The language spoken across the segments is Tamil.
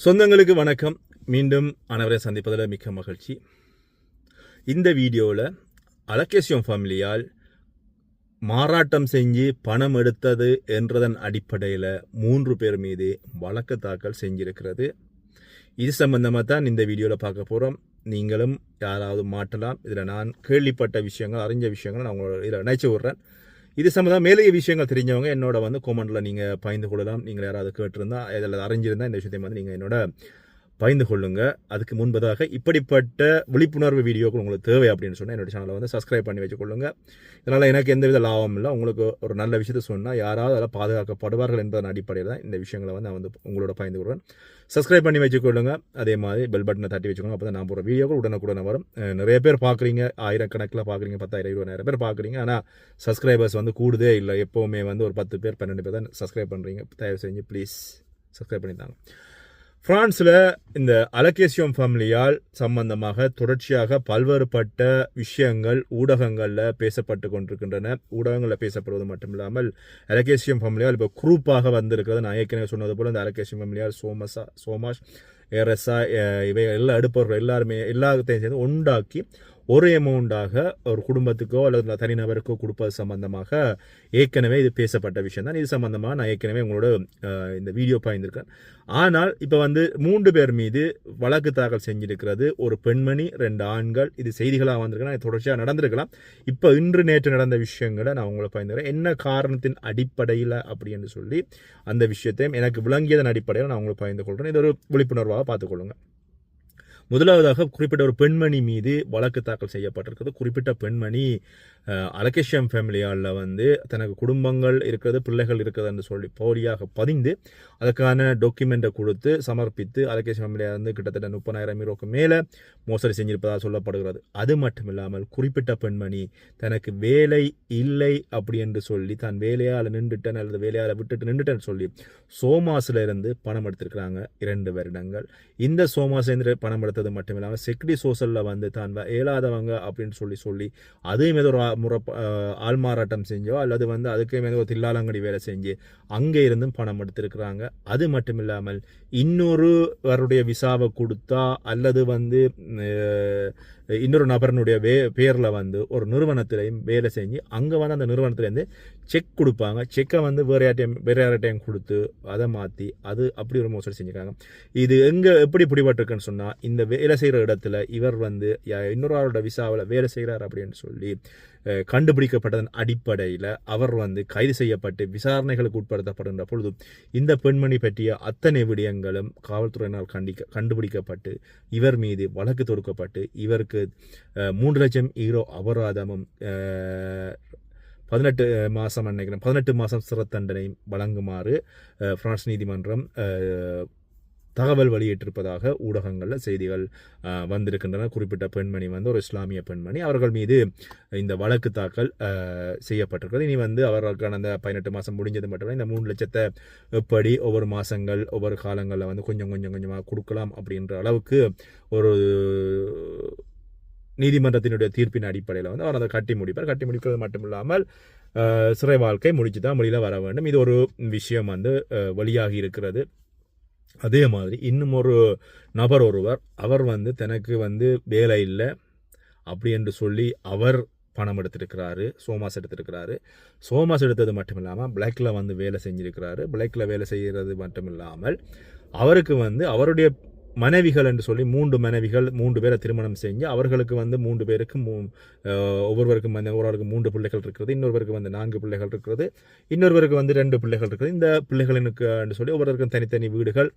சொந்தங்களுக்கு வணக்கம். மீண்டும் அனைவரை சந்திப்பதில் மிக்க மகிழ்ச்சி. இந்த வீடியோவில் அலகேசியம் ஃபேமிலியால் மாறாட்டம் செஞ்சு பணம் எடுத்தது என்றதன் அடிப்படையில் மூன்று பேர் மீது வழக்கு தாக்கல் செஞ்சிருக்கிறது. இது சம்பந்தமாக தான் இந்த வீடியோவில் பார்க்க போகிறோம் நீங்களும் யாராவது மாட்டலாம் இதில் நான் கேள்விப்பட்ட விஷயங்கள் அறிஞ்ச விஷயங்கள் நான் உங்களோட இதில் நினைச்சு விட்றேன். இது சம்மந்தம் மேலே விஷயங்கள் தெரிஞ்சவங்க என்னோட வந்து கோமெண்ட்டில் நீங்கள் பயந்து கொள்ளலாம். நீங்கள் யாராவது கேட்டிருந்தா இதில் அறிஞ்சிருந்தா இந்த விஷயத்தையும் வந்து நீங்கள் என்னோட பயந்து கொள்ளுங்க. அதுக்கு முன்பதாக இப்படிப்பட்ட விழிப்புணர்வு வீடியோக்கள் உங்களுக்கு தேவை அப்படின்னு சொன்னால் என்னோடய சேனலை வந்து சப்ஸ்கிரைப் பண்ணி வச்சுக்கொள்ளுங்க இதனால் எனக்கு எந்தவித லாபம் இல்லை. உங்களுக்கு ஒரு நல்ல விஷயத்தை சொன்னால் யாராவது அதில் பாதுகாக்கப்படுவார்கள் என்பதன் அடிப்படையில் தான் இந்த விஷயங்களை வந்து நான் வந்து உங்களோட பயந்து கொள்வேன் சப்ஸ்கிரைப் பண்ணி வச்சுக்கொள்ளுங்க அதே மாதிரி பெல் பட்டனை தட்டி வச்சுக்கோங்க அப்போ தான் நான் போகிற வீடியோக்கள் உடனுக்குடனே வரும். நிறைய பேர் பார்க்குறீங்க ஆயிரக்கணக்கில் பார்க்குறீங்க பத்தாயிரம் இருபதாயிரம் பேர் பார்க்குறீங்க ஆனால் சப்ஸ்கிரைபர்ஸ் வந்து கூடுதே இல்லை. எப்போவுமே வந்து ஒரு பத்து பேர் பன்னெண்டு பேர் தான் சப்ஸ்கிரைப் பண்ணுறீங்க தயவு செஞ்சு ப்ளீஸ் சப்ஸ்கிரைப் பண்ணித்தாங்க பிரான்ஸில் இந்த அலகேசியம் ஃபேமிலியால் சம்பந்தமாக தொடர்ச்சியாக பல்வேறுபட்ட விஷயங்கள் ஊடகங்களில் பேசப்பட்டு கொண்டிருக்கின்றன. ஊடகங்களில் பேசப்படுவது மட்டுமில்லாமல் அலகேசியம் ஃபேமிலியால் இப்போ குரூப்பாக வந்திருக்கிறது. நான் ஏற்கனவே சொன்னது போல் இந்த அலகேசியம் ஃபேமிலியால் சோமசா சோமாஷ் ஏரஸா இவை எல்லா எடுப்பவர்கள் எல்லாருமே எல்லாத்தையும் சேர்ந்து உண்டாக்கி ஒரு எமௌண்டாக ஒரு குடும்பத்துக்கோ அல்லது தனிநபருக்கோ கொடுப்பது சம்பந்தமாக ஏற்கனவே இது பேசப்பட்ட விஷயம் தான் இது சம்பந்தமாக நான் ஏற்கனவே உங்களோட இந்த வீடியோ பாய்ந்திருக்கேன் ஆனால் இப்போ வந்து மூன்று பேர் மீது வழக்கு தாக்கல் செஞ்சிருக்கிறது ஒரு பெண்மணி ரெண்டு ஆண்கள். இது செய்திகளாக வந்திருக்கலாம் இது தொடர்ச்சியாக நடந்திருக்கலாம். இப்போ இன்று நேற்று நடந்த விஷயங்களை நான் உங்களை பயந்துக்கிறேன் என்ன காரணத்தின் அடிப்படையில் அப்படின்னு சொல்லி அந்த விஷயத்தையும் எனக்கு விளங்கியதன் அடிப்படையில் நான் உங்களை பயந்து கொள்கிறேன் இது ஒரு விழிப்புணர்வாக பார்த்துக்கொள்ளுங்க. முதலாவதாக குறிப்பிட்ட ஒரு பெண்மணி மீது வழக்கு தாக்கல் செய்யப்பட்டிருக்கிறது. குறிப்பிட்ட பெண்மணி அலகேஷியம் ஃபேமிலியால் வந்து தனக்கு குடும்பங்கள் இருக்கிறது பிள்ளைகள் இருக்கிறது என்று சொல்லி போலியாக பதிந்து அதுக்கான டாக்குமெண்ட்டை கொடுத்து சமர்ப்பித்து அலகேஷ் ஃபேமிலியாக வந்து கிட்டத்தட்ட முப்பதாயிரம் யூரோக்கு மேலே மோசடி செஞ்சிருப்பதாக சொல்லப்படுகிறது. அது மட்டும் இல்லாமல் குறிப்பிட்ட பெண்மணி தனக்கு வேலை இல்லை அப்படி என்று சொல்லி தான் வேலையால் நின்றுட்டேன் அல்லது வேலையால் விட்டுட்டு நின்றுட்டேன்னு சொல்லி சோமாஸில் இருந்து பணம் எடுத்திருக்கிறாங்க இரண்டு வருடங்கள். இந்த சோமாஸ்லேருந்து பணம் எடுத்தது மட்டும் இல்லாமல் செக்டி சோசலில் வந்து தான் ஏழாதவங்க இயலாதவங்க அப்படின்னு சொல்லி சொல்லி அதே ஏதோ ஒரு முறை ஆள்மாறாட்டம் செஞ்சோ அல்லது வந்து அதுக்கே ஏதோ ஒரு தில்லாலங்கடி வேலை செஞ்சு அங்கே இருந்தும் பணம் எடுத்திருக்கிறாங்க. அது மட்டும் இல்லாமல் இன்னொருவருடைய விசாவை கொடுத்தா அல்லது வந்து இன்னொரு நபரனுடைய வே பேரில் வந்து ஒரு நிறுவனத்திலையும் வேலை செஞ்சு அங்கே வந்து அந்த நிறுவனத்துலேருந்து செக் கொடுப்பாங்க. செக்கை வந்து வேறு யார்ட்டையும் வேறு யார்ட்டையும் கொடுத்து அதை மாற்றி அது அப்படி ஒரு மோசடி செஞ்சுருக்காங்க இது எங்கே எப்படி பிடிபட்டிருக்குன்னு சொன்னால் இந்த வேலை செய்கிற இடத்துல இவர் வந்து யா- இன்னொரு ஆளோட விசாவில் வேலை செய்கிறார் அப்படின்னு சொல்லி கண்டுபிடிக்கப்பட்டதன் அடிப்படையில் அவர் வந்து கைது செய்யப்பட்டு விசாரணைகளுக்கு உட்படுத்தப்படுகின்ற பொழுது இந்த பெண்மணி பற்றிய அத்தனை விடயங்களும் காவல்துறையினால் கண்டிக்க கண்டுபிடிக்கப்பட்டு இவர் மீது வழக்கு தொடுக்கப்பட்டு இவருக்கு மூன்று லட்சம் ஈரோ அபராதமும் பதினெட்டு மாதம் நினைக்கிறேன். பதினெட்டு மாதம் சிறை தண்டனையும் வழங்குமாறு பிரான்ஸ் நீதிமன்றம் தகவல் வெளியிட்டிருப்பதாக ஊடகங்களில் செய்திகள் வந்திருக்கின்றன. குறிப்பிட்ட பெண்மணி வந்து ஒரு இஸ்லாமிய பெண்மணி. அவர்கள் மீது இந்த வழக்கு தாக்கல் செய்யப்பட்டிருக்கிறது. இனி வந்து அவர்களுக்கான அந்த பதினெட்டு மாதம் முடிஞ்சது மட்டுமே இந்த மூணு லட்சத்தை எப்படி ஒவ்வொரு மாதங்கள் ஒவ்வொரு காலங்களில் வந்து கொஞ்சம் கொஞ்சம் கொஞ்சமாக கொடுக்கலாம் அப்படின்ற அளவுக்கு ஒரு நீதிமன்றத்தினுடைய தீர்ப்பின் அடிப்படையில் வந்து அவர் அதை கட்டி முடிப்பார். கட்டி முடிக்கிறது மட்டும் இல்லாமல் சிறை வாழ்க்கை முடிச்சு தான் வெளியில் வர வேண்டும். இது ஒரு விஷயம் வந்து வெளியாகி இருக்கிறது. அதே மாதிரி இன்னும் ஒரு நபர் ஒருவர் அவர் வந்து தனக்கு வந்து வேலை இல்லை அப்படி என்று சொல்லி அவர் பணம் எடுத்திருக்கிறாரு சோமாஸ் எடுத்திருக்கிறாரு. சோமாஸ் எடுத்தது மட்டும் இல்லாமல் பிளாக்கில் வந்து வேலை செஞ்சிருக்கிறாரு. பிளாக்கில் வேலை செய்கிறது மட்டும் இல்லாமல் அவருக்கு வந்து அவருடைய மனைவிகள் என்று சொல்லி மூன்று மனைவிகள் மூன்று பேரை திருமணம் செஞ்சு அவர்களுக்கு வந்து மூன்று பேருக்கு மூ ஒவ்வொருவருக்கும் வந்து ஒரு மூன்று பிள்ளைகள் இருக்கிறது இன்னொருவருக்கு வந்து நான்கு பிள்ளைகள் இருக்கிறது இன்னொருவருக்கு வந்து ரெண்டு பிள்ளைகள் இருக்கிறது. இந்த பிள்ளைகளுக்கு என்று சொல்லி ஒவ்வொருவருக்கும் தனித்தனி வீடுகள்.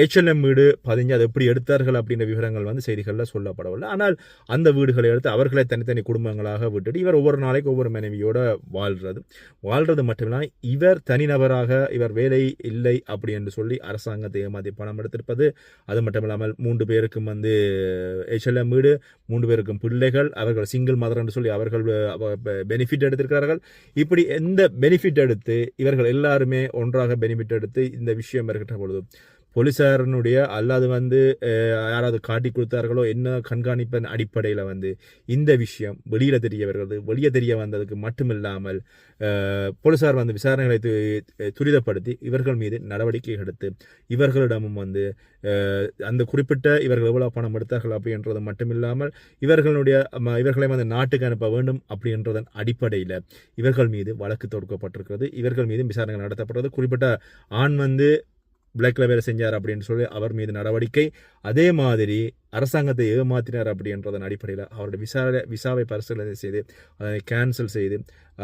ஹெச்எல்எம் வீடு பதிஞ்சு அதை எப்படி எடுத்தார்கள் அப்படின்ற விவரங்கள் வந்து செய்திகளில் சொல்லப்படவில்லை. ஆனால் அந்த வீடுகளை எடுத்து அவர்களை தனித்தனி குடும்பங்களாக விட்டுட்டு இவர் ஒவ்வொரு நாளைக்கு ஒவ்வொரு மனைவியோட வாழ்றது. வாழ்றது மட்டுமில்லாமல் இவர் தனிநபராக இவர் வேலை இல்லை அப்படி என்று சொல்லி அரசாங்கத்தை ஏமாற்றி பணம் எடுத்திருப்பது அது மட்டும் இல்லாமல் மூன்று பேருக்கும் வந்து ஹெச்எல்எம் வீடு மூன்று பேருக்கும் பிள்ளைகள் அவர்கள் சிங்கிள் மதர் என்று சொல்லி அவர்கள் பெனிஃபிட் எடுத்திருக்கிறார்கள். இப்படி எந்த பெனிஃபிட் எடுத்து இவர்கள் எல்லாருமே ஒன்றாக பெனிஃபிட் எடுத்து இந்த விஷயம் இருக்கின்ற பொழுது போலீசாரனுடைய அல்லது வந்து யாராவது காட்டி கொடுத்தார்களோ என்ன கண்காணிப்பின் அடிப்படையில் வந்து இந்த விஷயம் வெளியில் தெரிய வருகிறது. வெளியே தெரிய வந்ததுக்கு மட்டுமில்லாமல் அஹ், போலீசார் வந்து விசாரணைகளை து- துரிதப்படுத்தி இவர்கள் மீது நடவடிக்கை எடுத்து இவர்களிடமும் வந்து அந்த குறிப்பிட்ட இவர்கள் எவ்வளோ பணம் எடுத்தார்கள் அப்படின்றது மட்டுமில்லாமல் இவர்களுடைய ம, இவர்களை வந்து நாட்டுக்கு அனுப்ப வேண்டும் அப்படின்றதன் அடிப்படையில் இவர்கள் மீது வழக்கு தொடுக்கப்பட்டிருக்கிறது. இவர்கள் மீது விசாரணை நடத்தப்படுறது குறிப்பிட்ட ஆண் வந்து பிளாக்ல வேலை செஞ்சார் அப்படின்னு சொல்லி அவர் மீது நடவடிக்கை. அதே மாதிரி அரசாங்கத்தை ஏமாத்தினார் அப்படின்றதன் அடிப்படையில் அவருடைய விசா விசாவை பரிசீலனை செய்து அதை கேன்சல் செய்து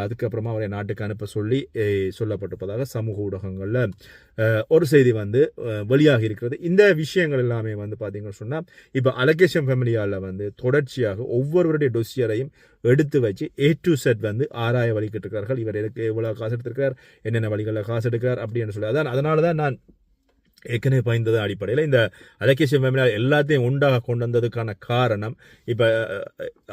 அதுக்கப்புறமா அவரை நாட்டுக்கு அனுப்ப சொல்லி சொல்லப்பட்டிருப்பதாக சமூக ஊடகங்களில் ஒரு செய்தி வந்து வெளியாகி இருக்கிறது. இந்த விஷயங்கள் எல்லாமே வந்து பார்த்தீங்கன்னு சொன்னால் இப்போ அலகேஷன் ஃபேமிலியால் வந்து தொடர்ச்சியாக ஒவ்வொருவருடைய டொசியரையும் எடுத்து வச்சு ஏ டு செட் வந்து ஆராய வழிக்கிட்டு இருக்கிறார்கள் இவர் எதுக்கு எவ்வளோ காசு எடுத்திருக்கிறார்? என்னென்ன வழிகளில் காசு எடுக்கிறார்? அப்படின்னு சொல்லி. அதான் அதனால தான் நான் ஏற்கனவே பயந்தது அடிப்படையில் இந்த அலகேஷன் ஃபேமிலியால் எல்லாத்தையும் உண்டாக கொண்டு வந்ததுக்கான காரணம் இப்போ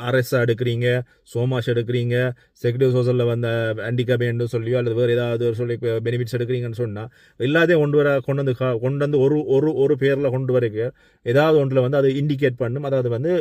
ஆர்எஸ் எடுக்கிறீங்க சோமாஷ் எடுக்கிறீங்க செக்யூரிட்டி சோசலில் வந்த ஹேண்டிகேப்னு சொல்லியோ அல்லது வேறு ஏதாவது ஒரு சொல்லி பெனிஃபிட்ஸ் எடுக்கிறீங்கன்னு சொன்னால் எல்லாத்தையும் கொண்டு வர கொண்டு வந்து கா- கொண்டு வந்து ஒரு ஒரு ஒரு பேரில் கொண்டு வரைக்கு ஏதாவது ஒன்றில் வந்து அது இண்டிகேட் பண்ணும் அதாவது வந்து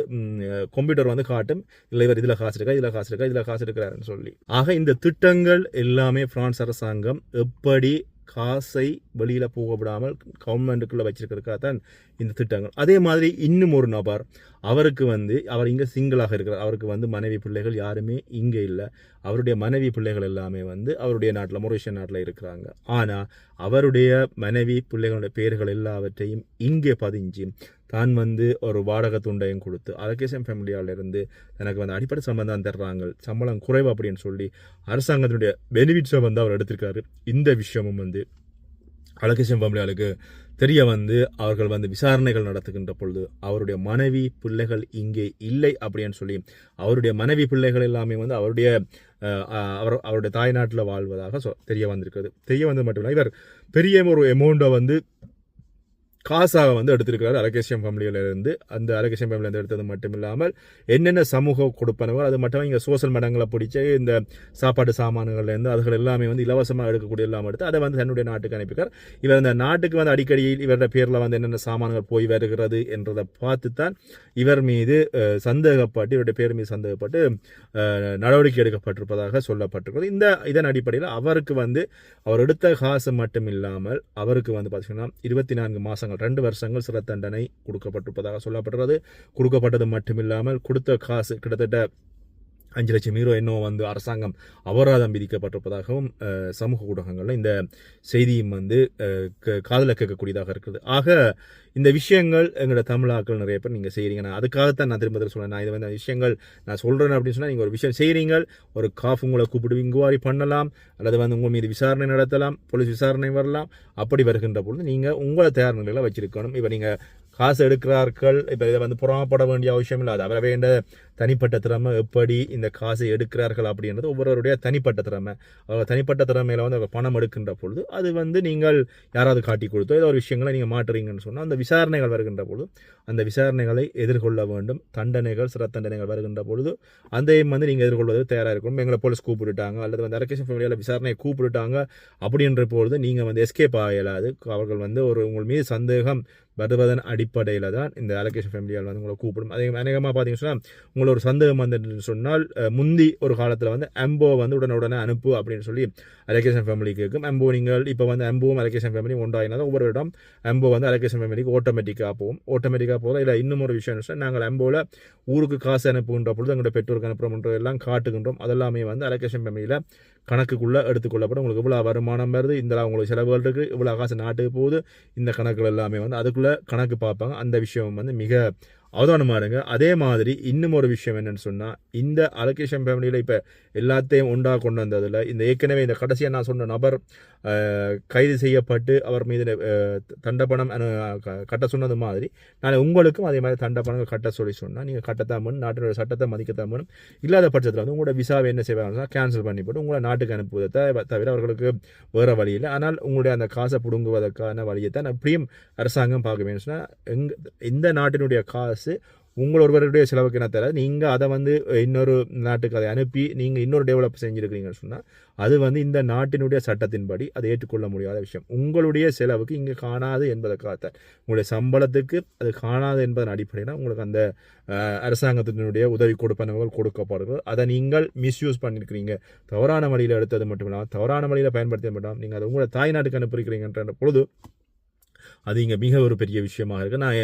கம்ப்யூட்டர் வந்து காட்டும் இல்லை இவர் இதில் காசு இருக்கா இதில் காசு இருக்கா இதில் காசு எடுக்கிறாருன்னு சொல்லி. ஆக இந்த திட்டங்கள் எல்லாமே பிரான்ஸ் அரசாங்கம் எப்படி காசை வெளியில் போக விடாமல் கவர்மெண்ட்டுக்குள்ளே வச்சுருக்கிறதுக்காக தான் இந்த திட்டங்கள். அதே மாதிரி இன்னும் ஒரு நபர் அவருக்கு வந்து அவர் இங்கே சிங்கிளாக இருக்கிறார். அவருக்கு வந்து மனைவி பிள்ளைகள் யாருமே இங்கே இல்லை. அவருடைய மனைவி பிள்ளைகள் எல்லாமே வந்து அவருடைய நாட்டில் மொரிஷியன் நாட்டில் இருக்கிறாங்க. ஆனால் அவருடைய மனைவி பிள்ளைகளுடைய பேர்கள் எல்லாவற்றையும் இங்கே பதிஞ்சு தான் வந்து ஒரு வாடகை துண்டையும் கொடுத்து அலகேசன் ஃபேமிலியாலேருந்து எனக்கு வந்து அடிப்படை சம்பந்தம் தர்றாங்க. சம்பளம் குறைவு அப்படின்னு சொல்லி அரசாங்கத்தினுடைய பெனிஃபிட்ஸை வந்து அவர் எடுத்திருக்காரு. இந்த விஷயமும் வந்து அலகேசன் ஃபேமிலியாளுக்கு தெரிய வந்து அவர்கள் வந்து விசாரணைகள் நடத்துகின்ற பொழுது அவருடைய மனைவி பிள்ளைகள் இங்கே இல்லை அப்படின்னு சொல்லி அவருடைய மனைவி பிள்ளைகள் எல்லாமே வந்து அவருடைய அவர் அவருடைய தாய்நாட்டில் வாழ்வதாக சொ தெரிய வந்திருக்கிறது தெரிய வந்தது மட்டும் இல்லை இவர் பெரிய ஒரு எமௌண்ட்டை வந்து காசாக வந்து எடுத்திருக்கிறார் அலகேஷியம் ஃபேமிலியிலிருந்து. அந்த அலகேஷியம் ஃபேமிலியிலேருந்து எடுத்தது மட்டும் இல்லாமல் என்னென்ன சமூக கொடுப்பனவோ அது மட்டும் இங்கே சோசியல் மடங்களை பிடிச்சி இந்த சாப்பாடு சாமான்கள்லேருந்து அதுகள் எல்லாமே வந்து இலவசமாக எடுக்கக்கூடிய எல்லாம் எடுத்து அதை வந்து தன்னுடைய நாட்டுக்கு அனுப்பிக்கிறார் இவர் இந்த நாட்டுக்கு வந்து அடிக்கடி இவருடைய பேரில் வந்து என்னென்ன சாமான்கள் போய் வருகிறது என்றதை பார்த்து தான் இவர் மீது சந்தேகப்பட்டு இவருடைய பேர் மீது சந்தேகப்பட்டு நடவடிக்கை எடுக்கப்பட்டிருப்பதாக சொல்லப்பட்டிருக்கிறது. இந்த இதன் அடிப்படையில் அவருக்கு வந்து அவர் எடுத்த காசு மட்டும் இல்லாமல் அவருக்கு வந்து பார்த்தீங்கன்னா இருபத்தி நான்கு மாதங்கள் ரெண்டு வருஷங்கள் சிறை தண்டனை கொடுக்கப்பட்டிருப்பதாக சொல்லப்படுறது கொடுக்கப்பட்டது மட்டுமில்லாமல் கொடுத்த காசு கிட்டத்தட்ட அஞ்சு லட்சம் ஹீரோ இன்னும் வந்து அரசாங்கம் அபராதம் விதிக்கப்பட்டிருப்பதாகவும் சமூக ஊடகங்களில் இந்த செய்தியும் வந்து காதல கேட்கக்கூடியதாக இருக்குது. ஆக இந்த விஷயங்கள் எங்களோட தமிழாக்கள் நிறைய பேர் நீங்கள் செய்கிறீங்க நான் அதுக்காகத்தான் நான் திரும்ப சொல்கிறேன் நான் இது வந்து விஷயங்கள் நான் சொல்கிறேன் அப்படின்னு சொன்னால் நீங்கள் ஒரு விஷயம் செய்கிறீங்க ஒரு காஃப் உங்களை கூப்பிட்டு இங்குவாரி பண்ணலாம் அல்லது வந்து உங்கள் மீது விசாரணை நடத்தலாம் போலீஸ் விசாரணை வரலாம் அப்படி வருகின்ற பொழுது நீங்கள் உங்களை தயார் நிலையில் வச்சிருக்கணும். இப்போ நீங்கள் காசு எடுக்கிறார்கள் இப்போ இதை வந்து புறமப்பட வேண்டிய அவசியம் இல்லை அது அவரை வேண்ட தனிப்பட்ட திறமை எப்படி இந்த காசை எடுக்கிறார்கள் அப்படின்றது ஒவ்வொருவருடைய தனிப்பட்ட திறமை. அவங்க தனிப்பட்ட திறமையில வந்து அவங்க பணம் எடுக்கின்ற பொழுது அது வந்து நீங்கள் யாராவது காட்டி கொடுத்தோ ஏதோ ஒரு விஷயங்களை நீங்கள் மாற்றுறீங்கன்னு சொன்னால் அந்த விசாரணைகள் வருகின்ற பொழுது அந்த விசாரணைகளை எதிர்கொள்ள வேண்டும். தண்டனைகள் சிற தண்டனைகள் வருகின்ற பொழுது அதையும் வந்து நீங்கள் எதிர்கொள்வது தயாராக இருக்கணும். எங்களை போலீஸ் கூப்பிட்டுட்டாங்க அல்லது வந்து அரகேஷன் ஃபேமிலியில் விசாரணையை கூப்பிட்டுட்டாங்க அப்படின்ற பொழுது நீங்கள் வந்து எஸ்கேப் ஆகலாது. அவர்கள் வந்து ஒரு உங்கள் மீது சந்தேகம் வருவதன் அடிப்படையில் தான் இந்த அலகேஷன் ஃபேமிலியால் வந்து உங்களை கூப்பிடும். அதே அநேகமாக பார்த்தீங்கன்னு உங்களை ஒரு சந்தேகம் வந்துட்டு சொன்னால் முந்தி ஒரு காலத்தில் வந்து அம்போ வந்து உடனுடனே அனுப்பு அப்படின்னு சொல்லி அலகேஷன் ஃபேமிலி கேட்கும் அம்போ நீங்கள் இப்போ வந்து அம்போவும் அலகேஷன் ஃபேமிலியும் ஒன்றாயினா ஒவ்வொரு இடம் அம்போ வந்து அலகேஷன் ஃபேமிலிக்கு ஆட்டோமேட்டிக்காக போகும். ஆட்டோமேட்டிக்காக போதும் இல்லை இன்னும் ஒரு விஷயம் என்ன நாங்கள் அம்போவில் ஊருக்கு காசு அனுப்புகின்ற பொழுது எங்களுடைய பெற்றோருக்கு அனுப்புகிறோம் எல்லாம் காட்டுகின்றோம். அதெல்லாமே வந்து அலகேஷன் ஃபேமிலியில் கணக்குக்குள்ளே எடுத்துக்கொள்ளப்படும். உங்களுக்கு இவ்வளோ வருமானம் வருது இந்த உங்களுக்கு செலவுகள் இருக்குது இவ்வளோ காசு நாட்டுக்கு போகுது இந்த கணக்குகள் எல்லாமே வந்து அதுக்குள்ளே கணக்கு பார்ப்பாங்க. அந்த விஷயம் வந்து மிக அவதானமாக இருங்க. அதே மாதிரி இன்னும் ஒரு விஷயம் என்னன்னு சொன்னால் இந்த அலகேஷன் ஃபேமிலியில் இப்போ எல்லாத்தையும் உண்டாக கொண்டு வந்ததில் இந்த ஏற்கனவே இந்த கடைசியாக நான் சொன்ன நபர் கைது செய்யப்பட்டு அவர் மீது தண்டப்பணம் கட்ட சொன்னது மாதிரி நான் உங்களுக்கும் அதே மாதிரி தண்டப்பணம் கட்ட சொல்லி சொன்னால் நீங்கள் கட்டத்தான் வேணும் நாட்டினுடைய சட்டத்தை மதிக்கத்தான் இல்லாத பட்சத்தில் வந்து உங்களோட விசாவை என்ன செய்வாங்கன்னா கேன்சல் பண்ணி போட்டு உங்களை நாட்டுக்கு அனுப்புவதை தவிர- தவிர அவர்களுக்கு வேறு வழி இல்லை. ஆனால் உங்களுடைய அந்த காசை பிடுங்குவதற்கான வழியை தான் அப்படியும் அரசாங்கம் பார்க்க வேண்டும் சொன்னால் எங் இந்த நாட்டினுடைய காசு உங்கள் ஒருவருடைய செலவுக்கு என்ன தர? நீங்கள் அதை வந்து இன்னொரு நாட்டுக்கு அதை அனுப்பி நீங்கள் இன்னொரு டெவலப் செஞ்சுருக்கிறீங்கன்னு சொன்னால் அது வந்து இந்த நாட்டினுடைய சட்டத்தின்படி அதை ஏற்றுக்கொள்ள முடியாத விஷயம். உங்களுடைய செலவுக்கு இங்கே காணாது என்பதற்காகத்தான். உங்களுடைய சம்பளத்துக்கு அது காணாது என்பதன் அடிப்படையில் உங்களுக்கு அந்த அரசாங்கத்தினுடைய உதவி கொடுப்பனவுகள் கொடுக்கப்படுகிறது. அதை நீங்கள் மிஸ்யூஸ் பண்ணியிருக்கிறீங்க தவறான வழியில் எடுத்தது மட்டும் இல்லாமல் தவறான வழியில் பயன்படுத்தி மட்டும் நீங்கள் அதை உங்களோட தாய்நாட்டுக்கு அனுப்பியிருக்கிறீங்கன்ற பொழுது அது இங்கே மிக ஒரு பெரிய விஷயமாக இருக்குது நான்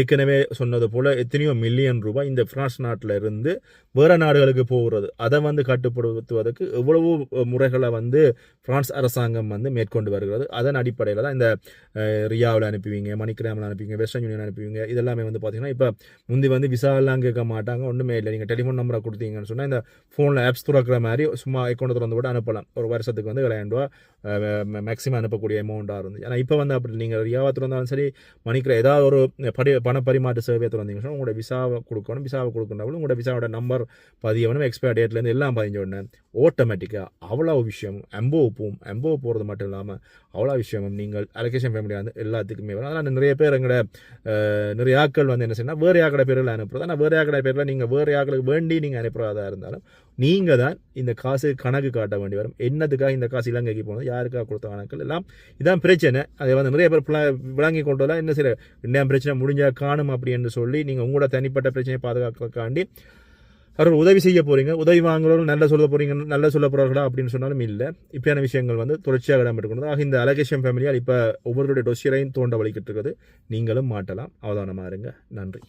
ஏற்கனவே சொன்னது போல் எத்தனையோ மில்லியன் ரூபாய் இந்த பிரான்ஸ் நாட்டில் இருந்து வேறு நாடுகளுக்கு போகிறது. அதை வந்து கட்டுப்படுத்துவதற்கு எவ்வளவோ முறைகளை வந்து பிரான்ஸ் அரசாங்கம் வந்து மேற்கொண்டு வருகிறது. அதன் அடிப்படையில் தான் இந்த ரியாவில் அனுப்புவீங்க மணிக்கிராமில் அனுப்புவீங்க வெஸ்டர்ன் யூனியன் அனுப்புவீங்க இதெல்லாமே வந்து பார்த்தீங்கன்னா இப்போ முந்தி வந்து விசாவெல்லாம் கேட்க மாட்டாங்க ஒன்றுமே இல்லை. நீங்கள் டெலிஃபோன் நம்பரை கொடுத்தீங்கன்னு சொன்னால் இந்த ஃபோனில் ஆப்ஸ் துறக்கிற மாதிரி சும்மா அக்கௌண்ட் திறந்து கூட அனுப்பலாம். ஒரு வருஷத்துக்கு வந்து விளையாண்டு ரூபா மேக்ஸிமம் அனுப்பக்கூடிய அமௌண்ட்டாக இருந்துச்சு ஆனால் இப்போ வந்து அப்படி நீங்கள் ரியாவை திறந்தாலும் சரி மணிக்கிற ஏதாவது ஒரு படி பண பரிமாற்ற சேவையை திறந்தீங்கன்னா உங்களோட விசாவை கொடுக்கணும். விசாவை கொடுக்கணும் உங்களோட விசாவோட நம்பர் பதியவனும் எக்ஸ்பயர் டேட்லேருந்து எல்லாம் பதிஞ்ச உடனே ஆட்டோமேட்டிக்காக அவ்வளோ விஷயம் எம்போ போகும். எம்போ போகிறது மட்டும் இல்லாமல் அவ்வளோ விஷயமும் நீங்கள் அலோகேஷன் ஃபேமிலி வந்து எல்லாத்துக்குமே வரும். அதனால் நிறைய பேர் எங்களோட நிறைய ஆக்கள் வந்து என்ன செய்யணும் வேறு ஆக்கடை பேரில் அனுப்புறது. ஆனால் வேறு ஆக்கடை பேரில் நீங்கள் வேறு ஆக்களுக்கு வேண்டி நீங்கள் அனுப்புகிறதா இருந்தாலும் நீங்கள் தான் இந்த காசு கணக்கு காட்ட வேண்டி வரும். என்னத்துக்காக இந்த காசு இலங்கைக்கு போனது? யாருக்காக கொடுத்த கணக்கு எல்லாம் இதான் பிரச்சனை. அதை வந்து நிறைய பேர் விளங்கி கொண்டு வரலாம். என்ன சில என்ன பிரச்சனை முடிஞ்சால் காணும் அப்படின்னு சொல்லி நீங்கள் உங்களோட தனிப்பட்ட பிரச்சனையை பாதுகாக்கிறதுக்காண்டி அவர்கள் உதவி செய்ய போகிறீங்க உதவி வாங்குறவர்கள் நல்ல சொல்ல போகிறீங்க நல்ல சொல்ல போகிறார்களா அப்படின்னு சொன்னாலும் இல்லை. இப்படியான விஷயங்கள் வந்து தொடர்ச்சியாக இடம்பெற்றுக்கொண்டு ஆக இந்த அலகேஷன் ஃபேமிலியால் இப்போ ஒவ்வொருடைய டொசியரையும் தோண்ட வலிக்கிட்டு இருக்குது. நீங்களும் மாட்டலாம். அவதானமாக இருங்க. நன்றி.